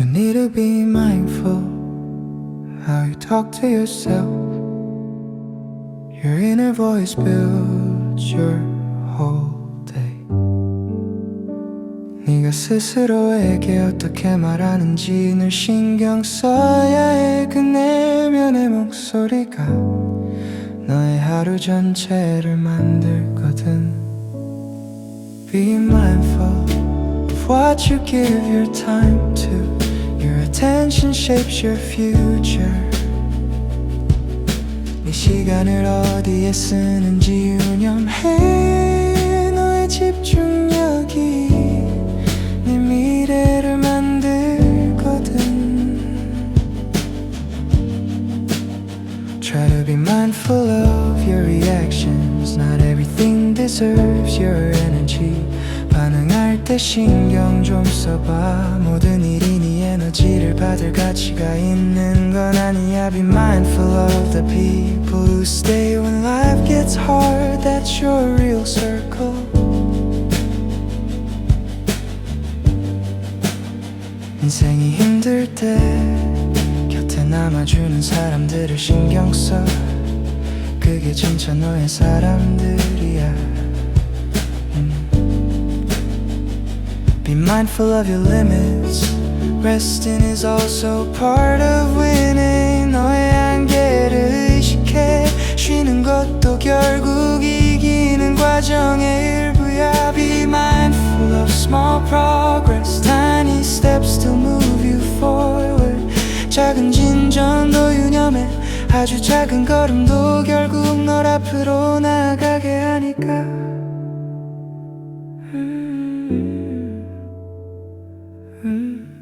You need to be mindful how you talk to yourself. Your inner voice builds your whole day. 네가 스스로에게 어떻게 말하는지 늘 신경 써야 해. 그 내면의 목소리가 너의 하루 전체를 만들거든. Be mindful of what you give your time to. Attention shapes your future. 네 시간을 어디에 쓰는지 유념해. 너의 집중력이 네 미래를 만들거든. Try to be mindful of your reactions. Not everything deserves your energy. 반응할 때 신경 좀 써봐. 네 받을 가치가 있는 건 아니야. Be mindful of the people who stay when life gets hard. That's your real circle. 인생이 힘들 때 곁에 남아주는 사람들을 신경 써 그게 진짜 너의 사람들이야 음. Be mindful of your limits Resting is also part of winning 너의 한계를 의식해 쉬는 것도 결국 이기는 과정의 일부야 Be mindful of small progress Tiny steps to move you forward 작은 진전도 유념해 아주 작은 걸음도 결국 널 앞으로 나아가게 하니까 음, 음.